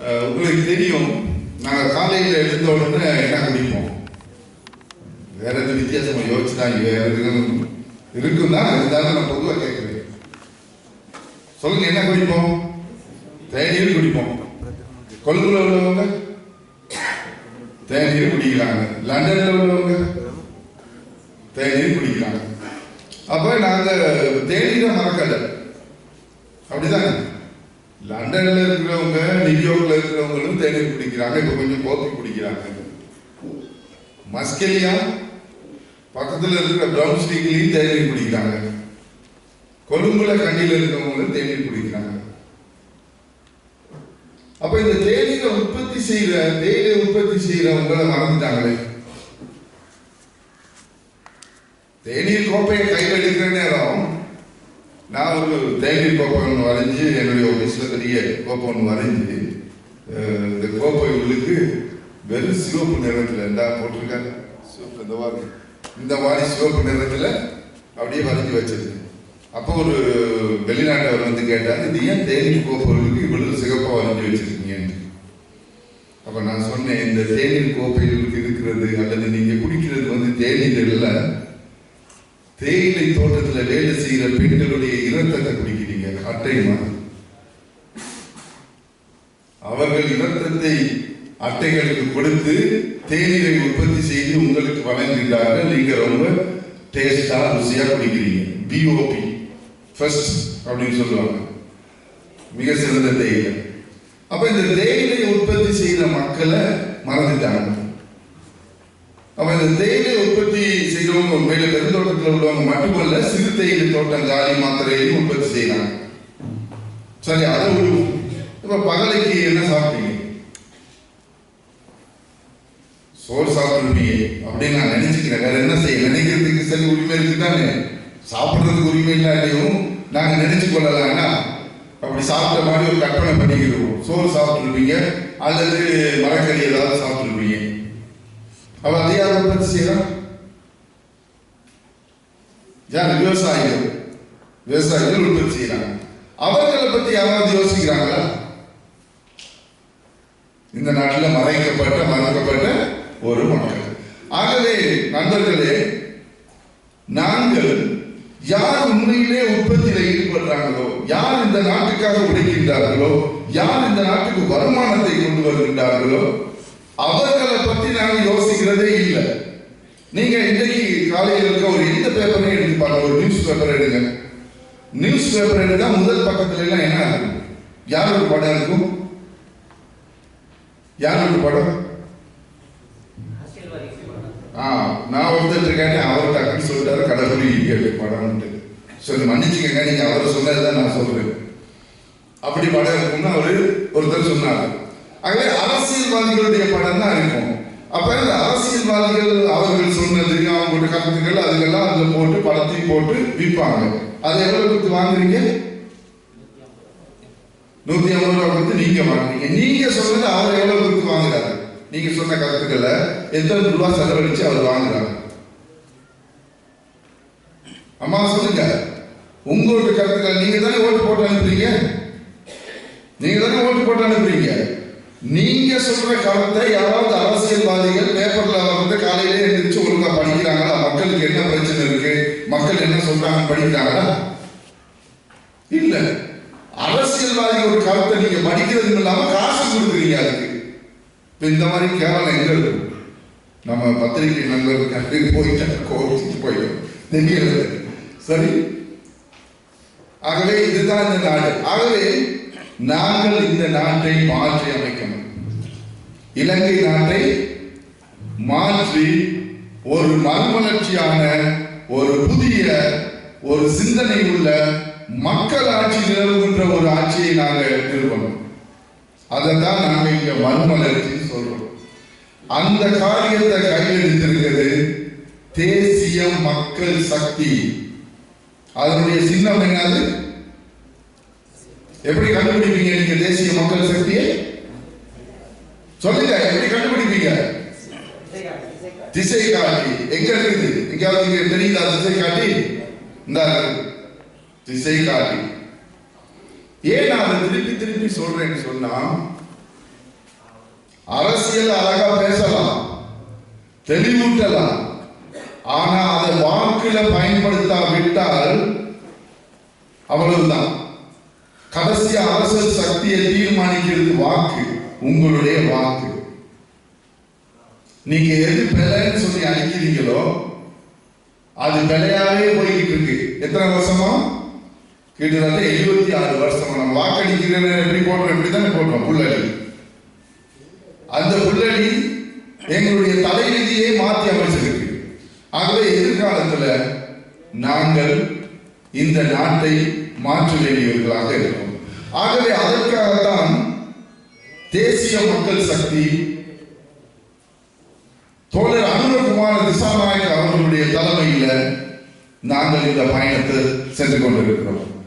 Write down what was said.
உங்களுக்கு தெரியும் நாங்கள் காலையில் எழுந்த உடனே என்ன குடிப்போம் வேற எதுவும் வித்தியாசமாக யோசிச்சு தான் இங்க இருக்கும் தான் இருந்தாலும் நான் பொதுவாக கேட்குறேன் சொல்லுங்க என்ன குடிப்போம்? தேநீர் குடிப்போம். கொழும்புல உள்ளவங்க? தேநீர் குடிக்கிறாங்க. லண்டனில் உள்ளவங்க? தேநீர் குடிக்கிறாங்க. அப்போ நாங்கள் தேநீரை மறக்கலை. அப்படிதானே? லண்டன்ல இருக்கிறவங்க நியூயார்க்ல இருக்கிறவங்களும் தேநீர் குடிக்கிறாங்க இப்ப கொஞ்சம் கோப்பி குடிக்கிறாங்க. மஸ்கெலியா பக்கத்துல இருக்கிற பிரவுன் ஸ்ட்ரீட்லயும் தேநீர் குடிக்கிறாங்க. கொழும்புல கண்ணியில் இருக்கிறவங்களும் தேநீர் குடிக்கிறாங்க. அப்ப இந்த தேநீரை உற்பத்தி செய்யற தேயிலை உற்பத்தி செய்யறவங்களை மறந்துட்டாங்களே. தேநீர் கோப்பையை கையில் எடுக்கிற நேரம் நான் ஒரு தேநீர் கோப்பை ஒன்று வரைஞ்சி என்னுடைய ஆஃபீஸில் பெரிய கோப்பை ஒன்று வரைஞ்சி இந்த கோப்பை உள்ளுக்கு வெறும் சிவப்பு நிறத்தில் இருந்தா போட்டிருக்காங்க. சிவப்பு இந்த மாதிரி. இந்த மாதிரி சிவப்பு நிறத்தில் அப்படியே வரைஞ்சி வச்சது அப்போ ஒரு வெளிநாட்டவர் வந்து கேட்டார் இது ஏன் தேநீர் கோப்பைகளுக்கு இவ்வளவு சிகப்பாக வரைஞ்சி வச்சிருக்கீங்கன்னு அப்போ நான் சொன்னேன் இந்த தேநீர் கோப்பைகளுக்கு இருக்கிறது அல்லது நீங்கள் குடிக்கிறது வந்து தேநீர் இல்லை தேயிலை தோட்டத்துல வேலை செய்கிற பெண்களுடைய இரத்தத்தை குடிக்கிறீங்க அட்டை அவர்கள் இரத்தத்தை அட்டைகளுக்கு கொடுத்து தேநீரை உற்பத்தி செய்து உங்களுக்கு வழங்குகிறார்கள் நீங்க ரொம்ப டேஸ்டா ருசியா குடிக்கிறீங்க. பிஓபி ஃபர்ஸ்ட் அப்படின்னு சொல்லுவாங்க. மிக சிறந்த தேயிலை. அப்ப இந்த தேயிலை உற்பத்தி செய்த மக்களை மறந்துட்டாங்க. அப்ப இந்த தேயிலை உற்பத்தி செய்யறவங்க உண்மையில பெருந்தோட்டத்தில் உள்ளவங்க மட்டுமல்ல சிறு தேயிலை தோட்டம் ஜாதி மாத்திரையும் உற்பத்தி செய்யலாம் சரி அதை விடுவோம் இப்ப பகலைக்கு என்ன சாப்பிட்டீங்க? சோறு சாப்பிட்டுருப்பீங்க அப்படின்னு நான் நினைச்சுக்கிறேன். வேற என்ன செய்ய நினைக்கிறதுக்கு சரி உரிமை இருக்குதானே? சாப்பிடுறதுக்கு உரிமை இல்லாட்டியும் நாங்க நினைச்சு கொள்ளலாம்னா அப்படி சாப்பிட்ட மாதிரி ஒரு கற்பனை பண்ணிக்கிறோம். சோறு சாப்பிட்டுருப்பீங்க அல்லது மரக்கறி ஏதாவது சாப்பிட்டுருப்பீங்க அவள் அதிகாரம் யார் செய்யலாம். யார்? விவசாயிகள். விவசாயிகள் உற்பத்தி செய்யறாங்க அவர்களை பத்தி யாராவது யோசிக்கிறாங்களா? இந்த நாட்டில் மறைக்கப்பட்ட மறக்கப்பட்ட ஒரு மக்கள். ஆகவே நண்பர்களே நாங்கள் யார் உண்மையிலே உற்பத்தியில் ஈடுபடுறாங்களோ யார் இந்த நாட்டுக்காக உழைக்கின்றார்களோ யார் இந்த நாட்டுக்கு வருமானத்தை கொண்டு வருகின்றார்களோ அவர்களை பத்தி நாங்கள் யோசிக்கிறதே இல்லை. நீங்க இன்றைக்கு காலையில் இருக்க ஒரு எந்த பேப்பரையும் எடுத்து பாருங்க ஒரு நியூஸ் பேப்பர் எடுங்க. நியூஸ் பேப்பர் எடுத்தா முதல் பக்கத்துல எல்லாம் என்ன இருக்கும் யாரோட படம் இருக்கும் யாரோட படம்? ஆ நான் ஒருத்தர் இருக்கேன் அவர் டக்குன்னு சொல்லிட்டாரு கடவுளி இங்கே படம்ட்டு சரி மன்னிச்சுக்கங்க நீங்க அவரை சொன்னதுதான் நான் சொல்றேன். அப்படி படம் இருக்கும்னு அவரு ஒருத்தர் சொன்னார். ஆகவே அரசியல்வாதிகளுடைய படம் தான் இருக்கும். அப்ப அரசியல்வாதிகள் அவர்கள் சொன்னது அவங்களுடைய கருத்துக்கள் அதுக்கெல்லாம் அதுல போட்டு படத்தையும் போட்டு விற்பாங்க. அது எவ்வளவு கொடுத்து வாங்குறீங்க? நூத்தி ஐம்பது ரூபா கொடுத்து நீங்க வாங்குறீங்க. நீங்க சொன்னது அவர் எவ்வளவு கொடுத்து வாங்குறாரு? நீங்க சொன்ன கருத்துக்களை எத்தனை ரூபா செலவழிச்சு அவர் வாங்குறாங்க அம்மா சொல்லுங்க. உங்களோட கருத்துக்களை நீங்க தானே ஓட்டு போட்டு அனுப்புறீங்க? நீங்க தானே ஓட்டு போட்டு அனுப்புறீங்க? நீங்க சொல்ற கருத்தை யாராவது அரசியல்வாதிகள் பேப்பர்ல வந்து காலையிலே எழுந்திரிச்சு ஒழுங்கா படிக்கிறாங்களா? மக்களுக்கு என்ன பிரச்சனை இருக்கு? மக்கள் என்ன சொல்றாங்க படிக்கிறாங்களா? இல்ல. அரசியல்வாதி ஒரு கருத்தை நீங்க படிக்கிறது இல்லாம காசு கொடுக்குறீங்க அதுக்கு. இப்ப இந்த மாதிரி கேவலம் எங்க இருக்கும் நம்ம பத்திரிகை நண்பர்களுக்கு போயிட்டா கோவிச்சுட்டு போயிடும். தெரியல. சரி. ஆகவே இதுதான் இந்த நாடு. ஆகவே நாங்கள் இந்த நாட்டை மாற்றி அமைக்கணும். இலங்கை நாட்டை மாற்றி ஒரு மறுமலர்ச்சியான ஒரு புதிய ஒரு சிந்தனை உள்ள மக்கள் ஆட்சி நிலவுகின்ற ஒரு ஆட்சியை நாங்கள் நிறுவனம் அதை தான் நாங்கள் இங்க மறுமலர்ச்சி சொல்றோம். அந்த காரியத்தை கையில் எடுத்திருக்கிறது தேசிய மக்கள் சக்தி. அதனுடைய சின்னம் என்னது? எப்படி கண்டுபிடிப்பீங்க நீங்க தேசிய மக்கள் சக்தியை? சொல்லுங்க எப்படி கண்டுபிடிப்பீங்க? திசை காட்டி எங்க இருக்குது எங்கேயாவது இங்க தெரியுதா திசை காட்டி இந்த திசை காட்டி ஏன் நான் அதை திருப்பி திருப்பி சொல்றேன்னு சொன்னா அரசியல் அழகா பேசலாம் தெளிவூட்டலாம் ஆனா அதை வாக்குல பயன்படுத்தாவிட்டால் அவ்வளவுதான். கடைசி அரசர் சக்தியை தீர்மானிக்கிறது வாக்கு உங்களுடைய வாக்கு. நீங்க எது பிழைன்னு சொல்லி அழைக்கிறீங்களோ அது பிழையாவே போய்கிட்டு இருக்கு எத்தனை வருஷமா? கிட்டத்தட்ட எழுபத்தி ஆறு வருஷமா. நம்ம வாக்களிக்கிறது எப்படி போடுறோம் எப்படி தானே போடுறோம் புள்ளடி. அந்த புள்ளடி எங்களுடைய தலைவிதியை மாற்றி அமைச்சிருக்கு. ஆகவே எதிர்காலத்துல நாங்கள் இந்த நாட்டை மாற்ற வேண்டியவர்களாக இருக்கும் ஆகவே அதற்காகத்தான் தேசிய மக்கள் சக்தி தோழர் அனுரகுமார திசாநாயக் அவர்களுடைய தலைமையில நாங்கள் இந்த பயணத்தை சென்று கொண்டிருக்கிறோம்.